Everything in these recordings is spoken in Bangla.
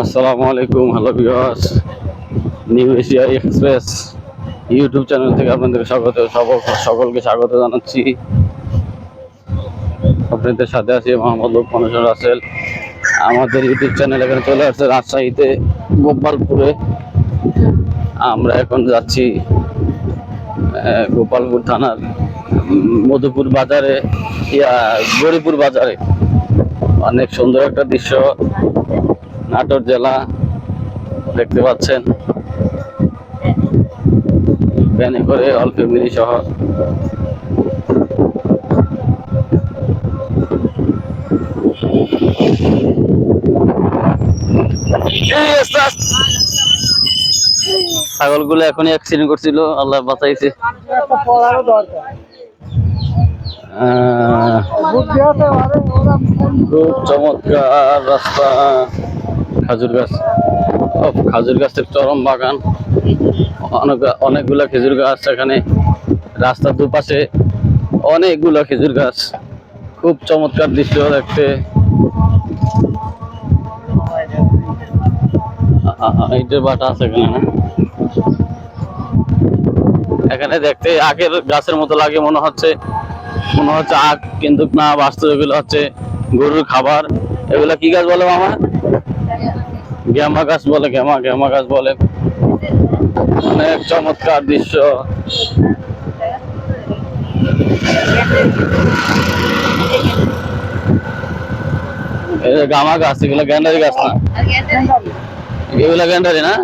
আসসালামু আলাইকুম, hello viewers. New Asia express YouTube channel থেকে আপনাদের স্বাগত সকল সকলকে স্বাগত জানাচ্ছি। আপনাদের সাথে আছি মোহাম্মদ লোকমান রাসেল। আমাদের ইউটিউব চ্যানেল এখানে চলে আসছে রাজশাহীতে, গোপালপুরে। আমরা এখন যাচ্ছি গোপালপুর থানার মধুপুর বাজারে গরিপুর বাজারে। অনেক সুন্দর একটা দৃশ্য। নাটোর জেলা দেখতে পাচ্ছেন। ভ্যানে করে অল ফ্যামিলি সহ ছাগলগুলো এখনই অ্যাক্সিডেন্ট করছিল, আল্লাহ বাঁচাইছে। খুব চমৎকার রাস্তা। খাজুর গাছ। খাজুর গাছের চরম বাগান। অনেক, অনেকগুলা খেজুর গাছ এখানে। রাস্তার দুপাশে অনেকগুলা খেজুর গাছ। খুব চমৎকার দৃশ্য দেখতে। আছে এখানে এখানে দেখতে আখের গাছের মতো লাগে, মনে হচ্ছে। মনে হচ্ছে আখ, কিন্তু না, বাস্তব এগুলো হচ্ছে গরুর খাবার। এগুলা কি গাছ বলো মামা? গ্যামা গাছ বলে গ্যামা গ্যামা গাছ বলে অনেক চমৎকার দৃশ্য। গামা গাছ এগুলো গ্যান্ডারি গাছ না? এগুলো গ্যান্ডারি না?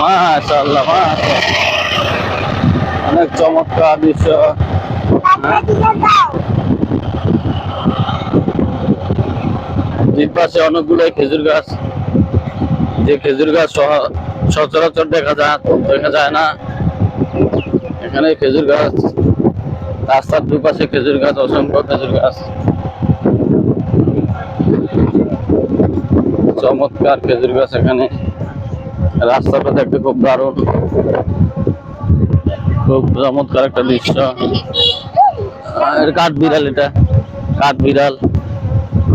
মাশাআল্লাহ মাশাআল্লাহ অনেক চমৎকার দৃশ্য। দুই পাশে অনেকগুলো খেজুর গাছ। যে খেজুর গাছ সচরাচর দেখা যায় দেখা যায় না। এখানে খেজুর গাছ, রাস্তার দুপাশে খেজুর গাছ, অসংখ্য খেজুর গাছ। চমৎকার খেজুর গাছ এখানে। রাস্তাটা দেখতে খুব দারুণ, খুব চমৎকার একটা দৃশ্য। আর কাঠ বিড়াল এটা, কাঠ বিড়াল।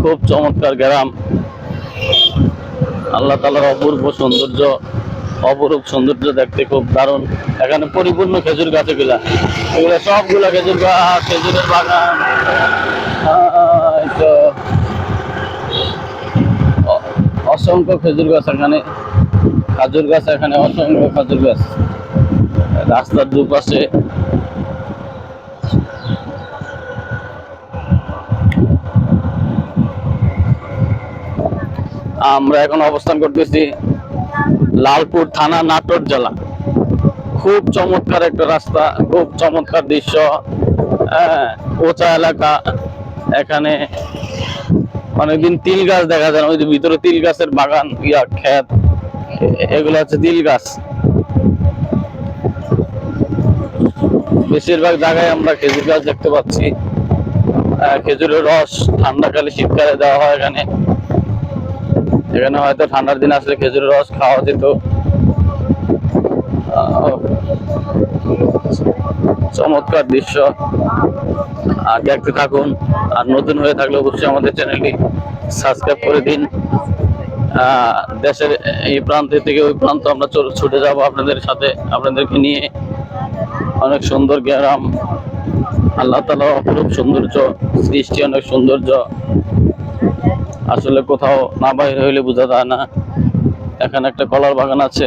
খুব চমৎকার গ্রাম। আল্লাহ তালার অপূর্ব সৌন্দর্য, অপরূপ সৌন্দর্য দেখতে খুব দারুণ। এখানে পরিপূর্ণ খেজুর গাছ এগুলা। এগুলো সবগুলা খেজুর গাছ, খেজুরের বাগান। তো। অসংখ্য খেজুর গাছ এখানে। খাজুর গাছ এখানে অসংখ্য খাজুর গাছ। রাস্তার দুপাশে আমরা এখন অবস্থান করতেছি লালপুর থানা নাটোর জেলা। খুব চমৎকার একটা রাস্তা খুব চমৎকার দৃশ্য হ্যাঁ, উঁচা এলাকা এখানে অনেকদিন তিল গাছ দেখা যায় ওই যে ভিতরে তিল গাছের বাগান ইয়া ক্ষেত এগুলো হচ্ছে তিল গাছ। বেশিরভাগ জায়গায় আমরা খেজুর গাছ দেখতে পাচ্ছি। খেজুরের রস ঠান্ডাকালে শীতকালে দেওয়া হয় এখানে। এখানে হয়তো ঠান্ডার দিন আসলে খেজুরের রস খাওয়া যেত চমৎকার দৃশ্য। আর দেখতে থাকুন, আর নতুন হয়ে থাকলে অবশ্যই আমাদের চ্যানেলটি সাবস্ক্রাইব করে দিন। দেশের এই প্রান্ত থেকে ওই প্রান্ত আমরা ছুটে যাব আপনাদের সাথে, আপনাদেরকে নিয়ে। অনেক সুন্দর গ্রাম আল্লাহ তালা অপরূপ সৌন্দর্য, সৃষ্টি অনেক সৌন্দর্য। আসলে কোথাও না বাইরে হইলে বোঝা যায় না। এখানে একটা কলার বাগান আছে।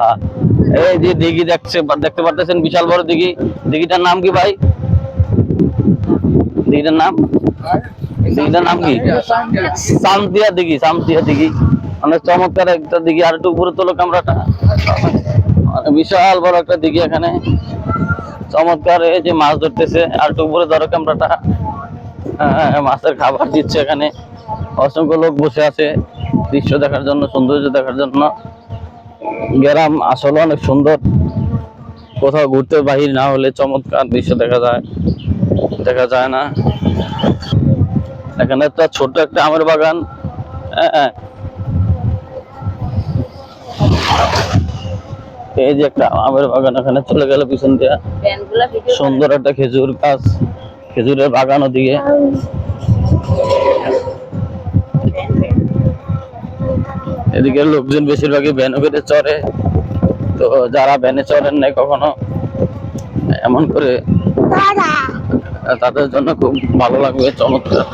হ্যাঁ। এই যে দিঘি দেখছে দেখতে পারতেছেন বিশাল বড় দিঘি। দিঘিটার নাম কি ভাই? দিঘিটার নাম? দিঘিটার নাম কি? সামতিয়া দিঘি সামতিয়া দিঘি। অনেক চমৎকার একটা দিঘি, আর একটু উপরে তোলো ক্যামেরাটা অনেক বিশাল বড় একটা দিঘি এখানে। চমৎকার এই যে মাছ ধরতেছে, আর একটু উপরে ধরো ক্যামেরাটা মাছের খাবার দিচ্ছে এখানে। অসংখ্য লোক বসে আছে। দৃশ্য দেখার জন্য সৌন্দর্য দেখার জন্য। গ্রাম আসলে অনেক সুন্দর। কোথাও ঘুরতে বাহির না হলে চমৎকার দৃশ্য দেখা যায়। দেখা যায় না। এখানে একটা ছোট একটা আমের বাগান। হ্যাঁ এই যে একটা আমের বাগান এখানে চলে গেল পিছন দিয়ে। সুন্দর একটা খেজুর গাছ। খেজুরের বাগান ওদিকে এদিকে লোকজন বেশিরভাগই ভ্যানে করে চড়ে। তো যারা ভ্যানে চড়েন নাই কখনো, এমন করে তাদের জন্য খুব ভালো লাগবে, চমৎকার।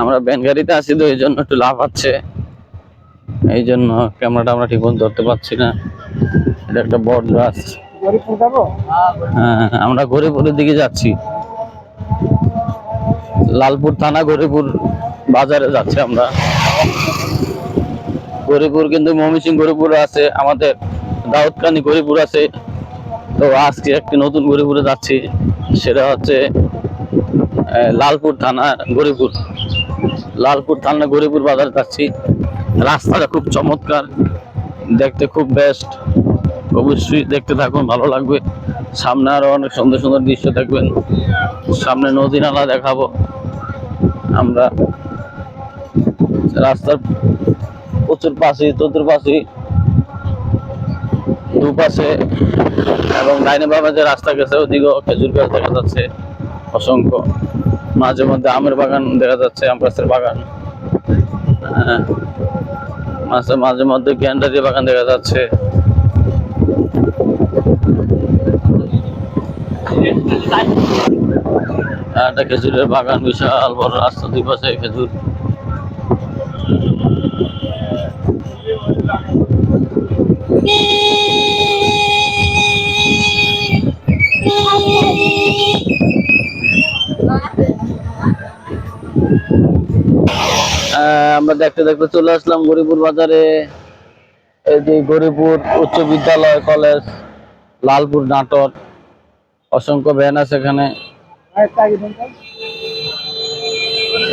আমরা ভ্যান গাড়িতে আছি তো, এই জন্য একটু লাভ আছে এই জন্য ক্যামেরাটা আমরা ঠিক ধরতে পারছি না। এটা একটা বট গাছ। হ্যাঁ আমরা গরিপুরের দিকে যাচ্ছি। লালপুর থানা গরিপুর বাজারে যাচ্ছি আমরা। গরিপুর কিন্তু ময়মনসিং গরিপুর আছে, আমাদের দাউদকানি গরিপুর আছে। তো আজকে একটি নতুন গরিপুরে যাচ্ছি, সেটা হচ্ছে লালপুর থানা গরিপুর। লালপুর থানা গরিপুর বাজার যাচ্ছি। রাস্তাটা খুব চমৎকার, দেখতে খুব বেস্ট অবশ্যই দেখতে থাকুন, ভালো লাগবে। সামনে আরও অনেক সুন্দর সুন্দর দৃশ্য দেখবেন। সামনে নদী নালা দেখাবো। আমরা রাস্তার প্রচুর পাশে চতুর্পাশে দুপাশে, এবং ডাইনে বামে যে রাস্তা গেছে, ওদিকেও খেজুর গাছ দেখা যাচ্ছে। অসংখ্য। মাঝে মধ্যে আমের বাগান দেখা যাচ্ছে আম গাছের বাগান। হ্যাঁ। মাঝে মাঝে মধ্যে গ্যান্ডারি বাগান দেখা যাচ্ছে। একটা খেজুরের বাগান বিশাল বড় রাস্তা দুই পাশে খেজুর। আহ, আমরা দেখতে দেখতে চলে আসলাম গরিপুর বাজারে। এই যে গরিপুর উচ্চ বিদ্যালয় কলেজ লালপুর নাটক অসংখ্য ভ্যান আছে এখানে।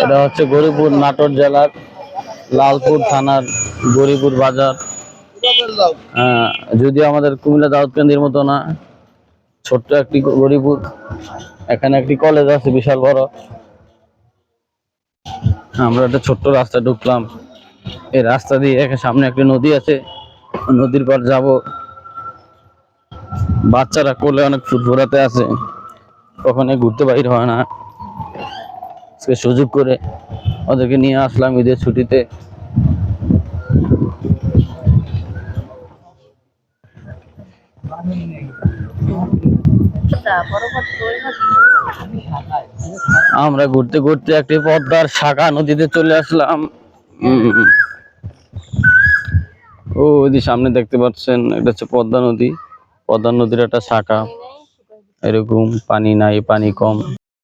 এটা হচ্ছে গরিপুর নাটোর জেলার লালপুর থানার গরিপুর বাজার। আহ, যদিও আমাদের কুমিল্লা দাউদকান্দির মতো না ছোট্ট একটি গরিপুর এখানে একটি কলেজ আছে বিশাল বড়। আমরা একটা ছোট্ট রাস্তা ঢুকলাম। এই রাস্তা দিয়ে এখানে সামনে একটা নদী আছে। নদীর পর যাব। বাচ্চারা কোলে অনেক ফুটফুরাতে আছে কখনো ঘুরতে বাইর হয় না। আজকে সুযোগ করে ওদেরকে নিয়ে আসলাম ঈদের ছুটিতে। আমরা ঘুরতে ঘুরতে একটি পদ্মার শাখা নদীতে চলে আসলাম। ও ওই সামনে দেখতে পাচ্ছেন, এটা হচ্ছে পদ্মা নদী। পদ্মা নদীর একটা শাখা। এরকম পানি নাই, পানি কম।